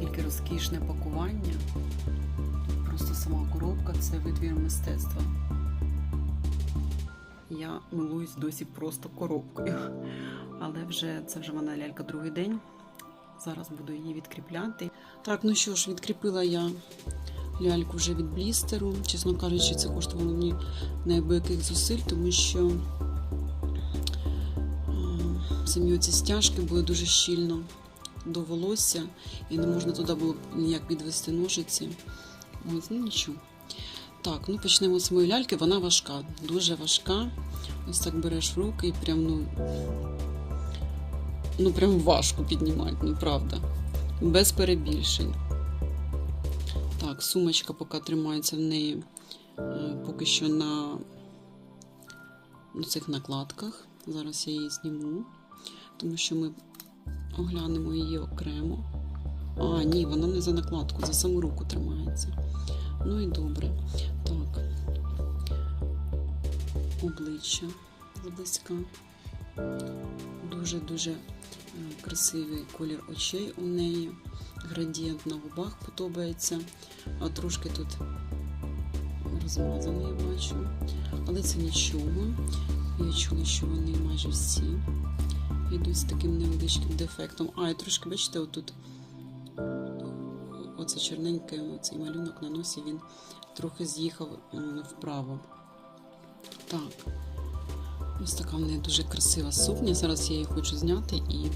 Тільки розкішне пакування. Просто сама коробка це витвір мистецтва. Я милуюсь досі просто коробкою. Але вже це вже вона лялька другий день. Зараз буду її відкріпляти. Так, ну що ж, відкріпила я ляльку вже від блістеру. Чесно кажучи, це коштувало мені неабияких зусиль, тому що е, самі оці стяжки були дуже щільно до волосся, і не можна туди було ніяк підвести ножиці. Ось, ну нічого. Так, ну почнемо з моєї ляльки. Вона важка, дуже важка. Ось так береш в руки і прям, ну, ну прям важко піднімати, ну правда. Без перебільшень. Так, сумочка поки тримається в неї е, поки що на цих накладках. Зараз я її зніму, тому що ми оглянемо її окремо. А, ні, вона не за накладку, за саму руку тримається. Ну і добре. Так. Обличчя зблизька. Дуже-дуже е, красивий колір очей у неї. Градієнт на губах подобається. А трошки тут розмазаний, бачу. Але це нічого. Я чула, що вони майже всі йдуть з таким невеличким дефектом. А, і трошки, бачите, отут оце чорненький цей малюнок на носі, він трохи з'їхав вправо. Так. Ось така в неї дуже красива сукня. Зараз я її хочу зняти і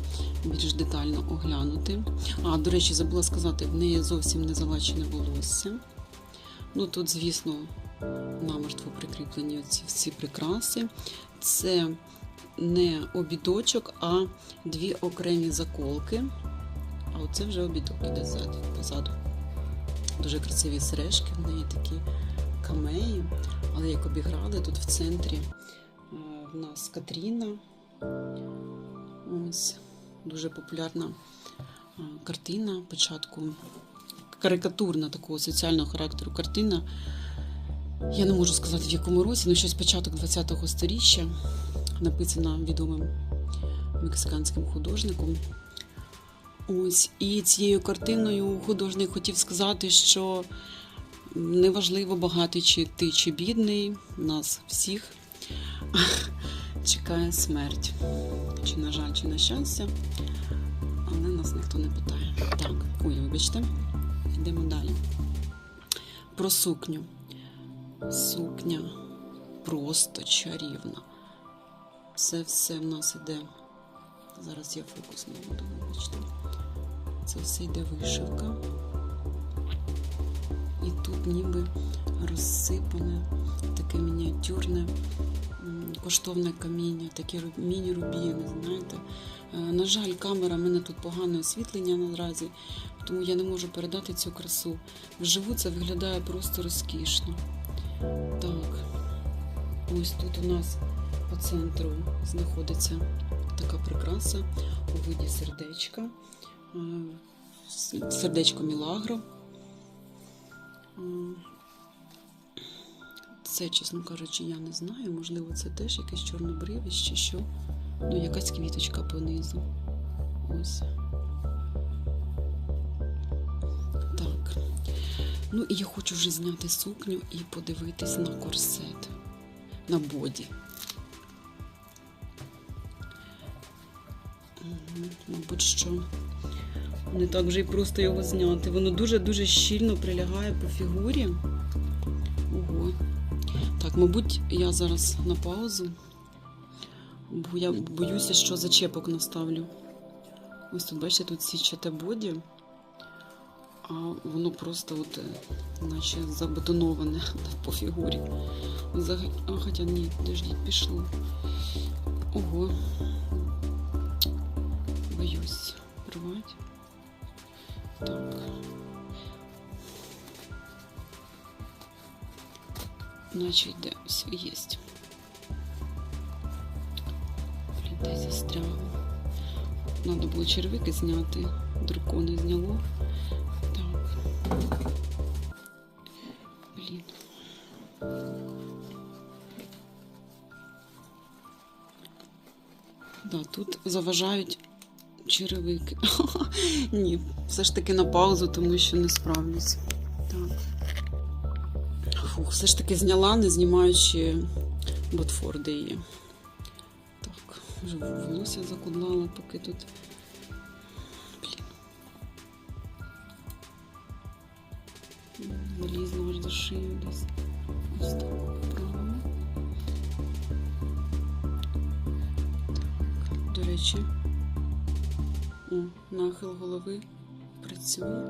більш детально оглянути. А, до речі, забула сказати, в неї зовсім не залачене волосся. Ну тут, звісно, намертво прикріплені ці всі прикраси. Це не обідочок, а дві окремі заколки. А оце вже обідок іде ззаду, позаду. Дуже красиві сережки, в неї такі камеї. Але як обіграли тут в центрі е, в нас Катріна. Ось дуже популярна е, картина початку. Карикатурна такого соціального характеру картина. Я не можу сказати в якому році, але щось початок 20-го сторіччя написана відомим мексиканським художником. Ось і цією картиною художник хотів сказати, що неважливо багатий чи ти, чи бідний, нас всіх чекає смерть. Чи на жаль, чи на щастя, але нас ніхто не питає. Так, ой, вибачте, йдемо далі. Про сукню. Сукня просто чарівна. Це все в нас іде. Зараз я фокус не буду, вибачте. Це все йде вишивка. І тут ніби розсипане, таке мініатюрне, коштовне каміння, такі міні-рубіни, знаєте. Е, На жаль, камера, в мене тут погане освітлення наразі, тому я не можу передати цю красу. Вживу це виглядає просто розкішно. Так, ось тут у нас по центру знаходиться така прикраса у виді сердечка. Е, Сердечко Мілагро. Це, чесно кажучи, я не знаю. Можливо, це теж якесь чорнобривість чи що. Ну, якась квіточка понизу. Ось. Так. Ну і я хочу вже зняти сукню і подивитись на корсет, на боді. Мабуть, що не так вже й просто його зняти. Воно дуже-дуже щільно прилягає по фігурі. Ого. Так, мабуть, я зараз на паузу, бо я боюся, що зачепок наставлю. Ось тут, бачите, тут січате боді, а воно просто от, е, наче забетоноване по фігурі. Взагалі, а, хоча ні, подождіть, пішло. Ого. Боюсь рвати. Так. Наче йде, все є. Блін, де застряло. Надо було червики зняти. Дракони зняло. Так. Блін. Да, тут заважають черевики. Ні, все ж таки на паузу, тому що не справлюсь. Так. Фух, все ж таки зняла, не знімаючи ботфорди її. Так, вже волосся закудлала, поки тут. Блін. Вилізла аж за шию десь. Ось. Так, до речі. Нахил голови працює,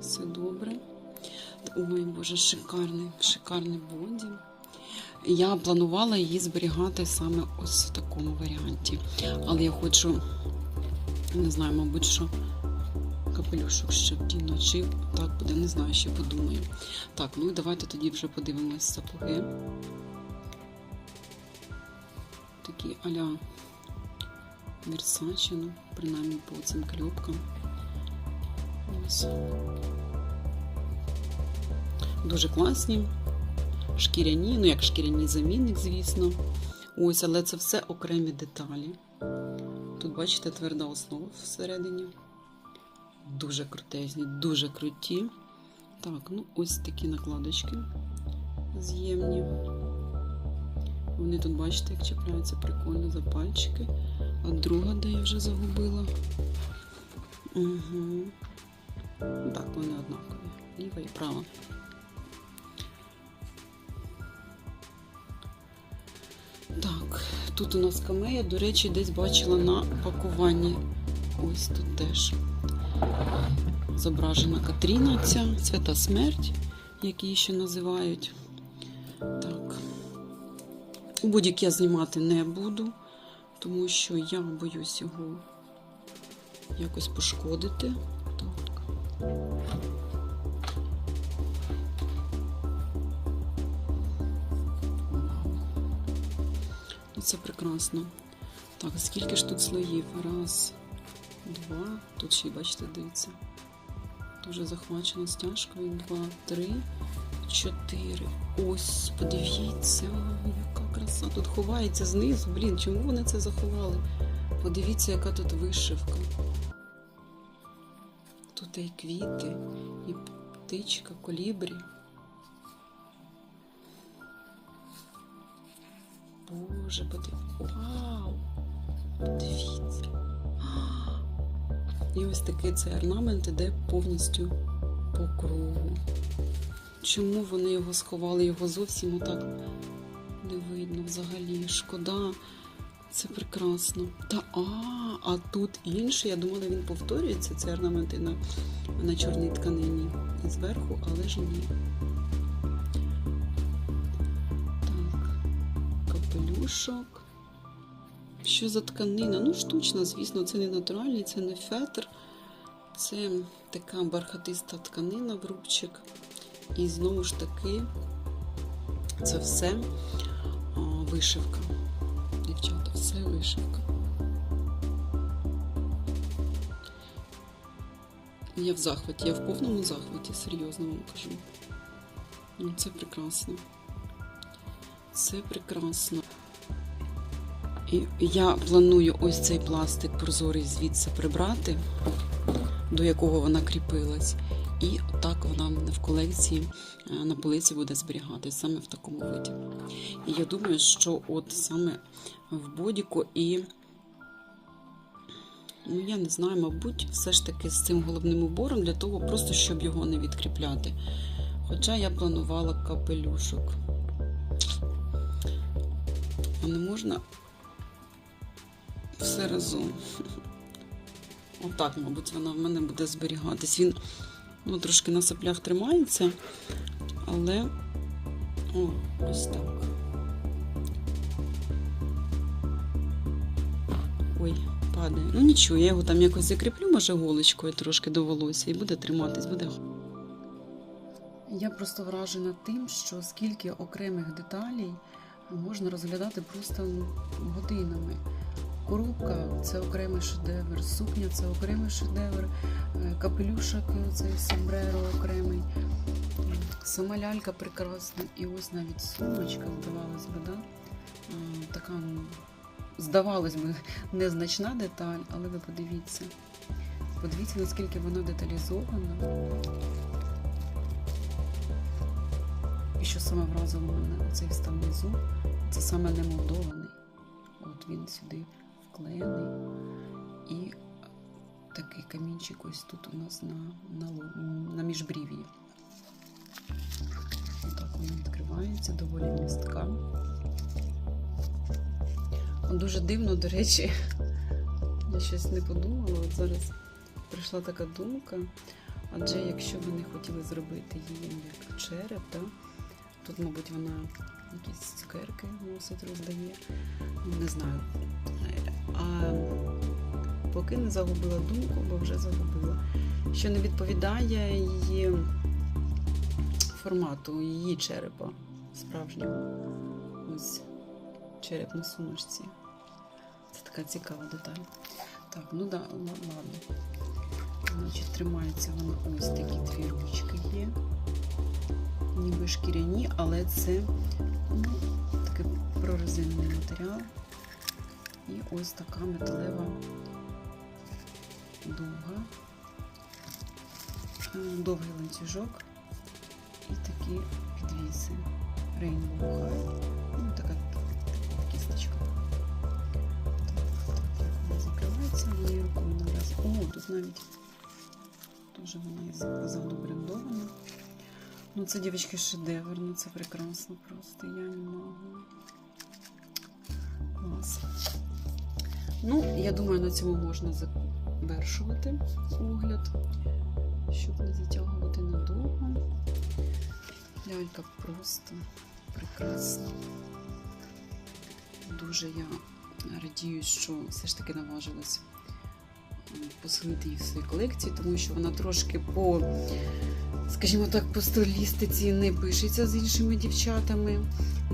все добре. Ой, боже, шикарний, шикарний боді. Я планувала її зберігати саме ось в такому варіанті. Але я хочу, не знаю, мабуть, що капелюшок ще вдіну, чи так буде, не знаю, ще подумаю. Так, ну і давайте тоді вже подивимось сапоги. Такі аля Versace, ну, принаймні по цим кльопкам. Ось. Дуже класні. Шкіряні, ну як шкіряний замінник, звісно. Ось, але це все окремі деталі. Тут, бачите, тверда основа всередині. Дуже крутезні, дуже круті. Так, ну ось такі накладочки з'ємні. Вони тут, бачите, як чіпляються прикольно за пальчики. А друга, де я вже загубила. Угу. Так, вони однакові. Ліва і права. Так, тут у нас камея, до речі, десь бачила на пакуванні. Ось тут теж зображена Катріна, ця свята смерть, як її ще називають. Так. Будь-як я знімати не буду, тому що я боюсь його якось пошкодити. Так. Це прекрасно. Так, скільки ж тут слоїв? Раз, два. Тут ще, бачите, дивіться. Дуже захвачена стяжкою. Два, три, чотири. Ось, подивіться, яка краса. Тут ховається знизу. Блін, чому вони це заховали? Подивіться, яка тут вишивка. Тут і квіти, і птичка, колібрі. Боже, подивіться. Вау! Подивіться. І ось такий цей орнамент іде повністю по кругу. Чому вони його сховали? Його зовсім отак не видно взагалі. Шкода. Це прекрасно. Та а, а тут інший. Я думала, він повторюється, цей орнамент і на, на чорній тканині і зверху, але ж ні. Так, капелюшок. Що за тканина? Ну, штучна, звісно, це не натуральний, це не фетр. Це така бархатиста тканина в рубчик. І знову ж таки, це все вишивка. Дівчата, все вишивка. Я в захваті, я в повному захваті, серйозно вам кажу. Ну, це прекрасно. Це прекрасно. І я планую ось цей пластик прозорий звідси прибрати, до якого вона кріпилась. І так вона в колекції е, на полиці буде зберігатись саме в такому виді. І я думаю, що от саме в бодіку і, ну я не знаю, мабуть, все ж таки з цим головним убором для того, просто щоб його не відкріпляти. Хоча я планувала капелюшок. А не можна все разом. Отак, мабуть, вона в мене буде зберігатись. Він ну, трошки на соплях тримається, але о, ось так. Ой, падає. Ну нічого, я його там якось закріплю, може, голочкою трошки до волосся і буде триматись, буде. Я просто вражена тим, що скільки окремих деталей можна розглядати просто годинами. Коробка це окремий шедевр, сукня це окремий шедевр, е, капелюшок цей сомбреро окремий. Сама лялька прекрасна. І ось навіть сумочка, здавалось би, да? Е, така, ну, здавалось би, незначна деталь, але ви подивіться. Подивіться, наскільки вона деталізована. І що саме вразило мене, оцей став внизу, це саме не молдований. От він сюди вклеєний. І такий камінчик ось тут у нас на, на, на міжбрів'ї. Отак вона відкривається, доволі містка. Дуже дивно, до речі, я щось не подумала. От зараз прийшла така думка. Адже якщо ви не хотіли зробити її як череп, да? тут, мабуть, вона якісь цукерки носить, роздає. Не знаю. А поки не загубила думку, бо вже загубила, що не відповідає її формату, її черепа справжнього. Ось череп на сумочці. Це така цікава деталь. Так, ну да, ладно. Значить, тримається вона ось такі дві ручки є. Ніби шкіряні, але це ну, такий прорезинний матеріал. І ось така металева довга, е, довгий ланцюжок і такі підвіси. Rainbow High. Ну, така кісточка. Вона закривається, моєю рукою нав'яз. О, тут навіть Тоже вона позаду брендована. Ну, це, дівчатки, шедевр, ну це прекрасно просто. Я не можу. Ну, я думаю, на цьому можна завершувати огляд, щоб не затягувати надовго. Лялька просто прекрасна. Дуже я радію, що все ж таки наважилась поселити її в своїй колекції, тому що вона трошки по, скажімо так, по стилістиці не пишеться з іншими дівчатами.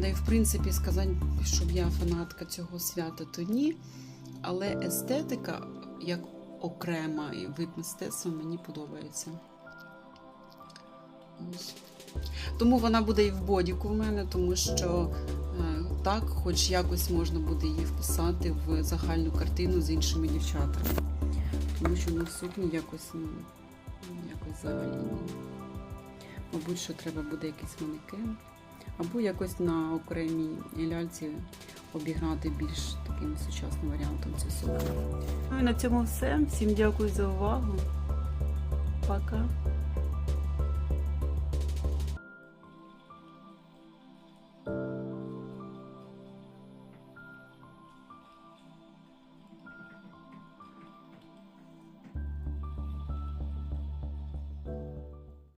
Да і в принципі сказати, щоб я фанатка цього свята, то ні. Але естетика, як окрема вид мистецтва, мені подобається. Тому вона буде і в бодіку в мене, тому що е, так, хоч якось можна буде її вписати в загальну картину з іншими дівчатами. Тому що на сукні якось, ну, якось взагалі. Мабуть, що треба буде якийсь манекен. Або якось на окремій ляльці обіграти більш таким сучасним варіантом цю сукню. Ну і на цьому все. Всім дякую за увагу. Пока.